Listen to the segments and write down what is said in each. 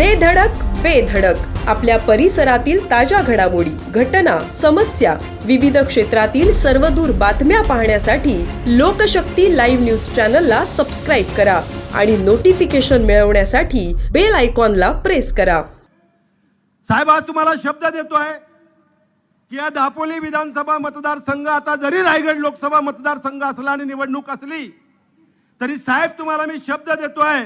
दे धडक बेधडक आपल्या परिसरातील ताज्या घडामोडी घटना समस्या विविध क्षेत्रातील सर्वदूर बातम्या पाहण्यासाठी लोकशक्ती लाईव्ह न्यूज चॅनलला सबस्क्राईब करा आणि नोटिफिकेशन मिळवण्यासाठी बेल आयकॉनला प्रेस करा. साहेब आज तुम्हाला शब्द देतोय की या दापोली विधानसभा मतदारसंघ आता जरी रायगड लोकसभा मतदारसंघ असला आणि निवडणूक असली तरी साहेब तुम्हाला मी शब्द देतोय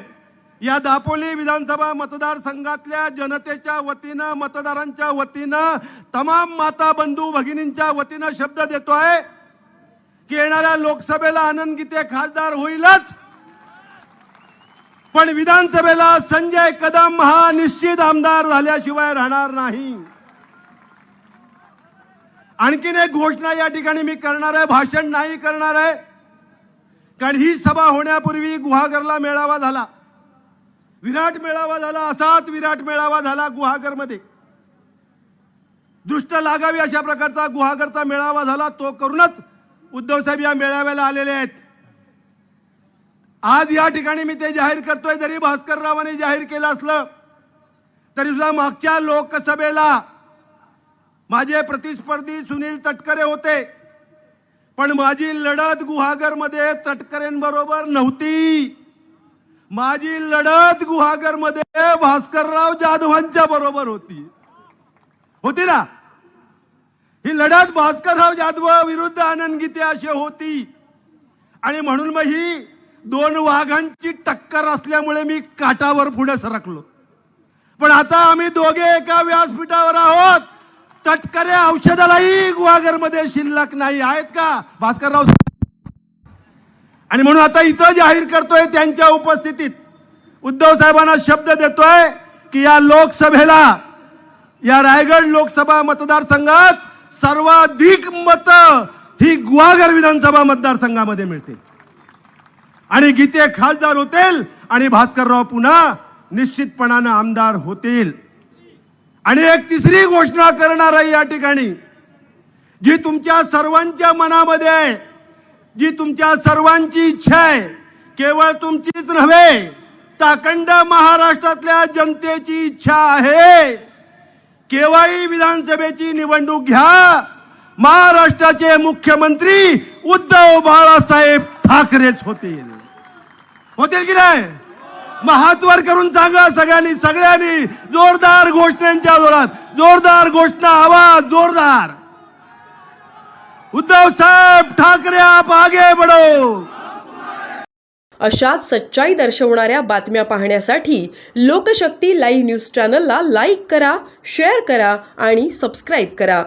या दापोली विधानसभा मतदारसंघातल्या जनतेच्या वतीनं मतदारांच्या वतीनं तमाम माता बंधू भगिनींच्या वतीनं शब्द देतो आहे की येणाऱ्या लोकसभेला आनंद गीते खासदार होईलच. पण विधानसभेला संजय कदम हा निश्चित आमदार झाल्याशिवाय राहणार नाही. आणखीन एक घोषणा या ठिकाणी मी करणार आहे भाषण नाही करणार आहे. कारण ही सभा होण्यापूर्वी गुहागरला मेळावा झाला. विराट मेळावा झाला असाच विराट मेळावा झाला गुहागरमध्ये. दृष्ट लागावी अशा प्रकारचा गुहागरचा मेळावा झाला तो करूनच उद्धव साहेब या मेळाव्याला आलेले आहेत. आज या ठिकाणी मी ते जाहीर करतोय जरी भास्कररावांनी जाहीर केलं असलं तरी सुद्धा मागच्या लोकसभेला माझे प्रतिस्पर्धी सुनील तटकरे होते. पण माझी लढत गुहागरमध्ये तटकरेंबरोबर नव्हती. माझी लढत गुहागरमध्ये भास्करराव जाधवांच्या बरोबर होती. होती ना? ही लढत भास्करराव जाधव विरुद्ध आनंद गीते अशी होती. आणि म्हणून मग ही दोन वाघांची टक्कर असल्यामुळे मी काटावर पुढे सरकलो. पण आता आम्ही दोघे एका व्यासपीठावर आहोत. तटकरे औषधालाही गुहागरमध्ये शिल्लक नाही. आहेत का? भास्करराव आणि म्हणून आता इथं जाहीर करतोय त्यांच्या उपस्थितीत. उद्धव साहेबांना शब्द देतोय की या लोकसभेला या रायगड लोकसभा मतदारसंघात सर्वाधिक मत ही गुहागर विधानसभा मतदारसंघामध्ये मिळतील. आणि गीते खासदार होतील आणि भास्करराव पुन्हा निश्चितपणानं आमदार होतील. आणि एक तिसरी घोषणा करणार आहे या ठिकाणी जी तुमच्या सर्वांच्या मनामध्ये आहे जी तुमच्या सर्वांची इच्छा आहे केवळ तुमचीच नव्हे ताकंड महाराष्ट्रातल्या जनतेची इच्छा आहे. केव्हाही विधानसभेची निवडणूक घ्या. महाराष्ट्राचे मुख्यमंत्री उद्धव बाळासाहेब ठाकरेच होतील. होतील की नाही? मग करून सांगा सगळ्यांनी सगळ्यांनी. जोरदार घोषणांच्या जोरात. जोरदार घोषणा आवाज जोरदार. उद्धव साहेब ठाकरे आप आगे बढो। अशाच सच्चाई दर्शवणाऱ्या बातम्या पाहण्यासाठी लोकशक्ती लाईव्ह न्यूज चॅनलला लाईक करा शेअर करा आणि सबस्क्राईब करा.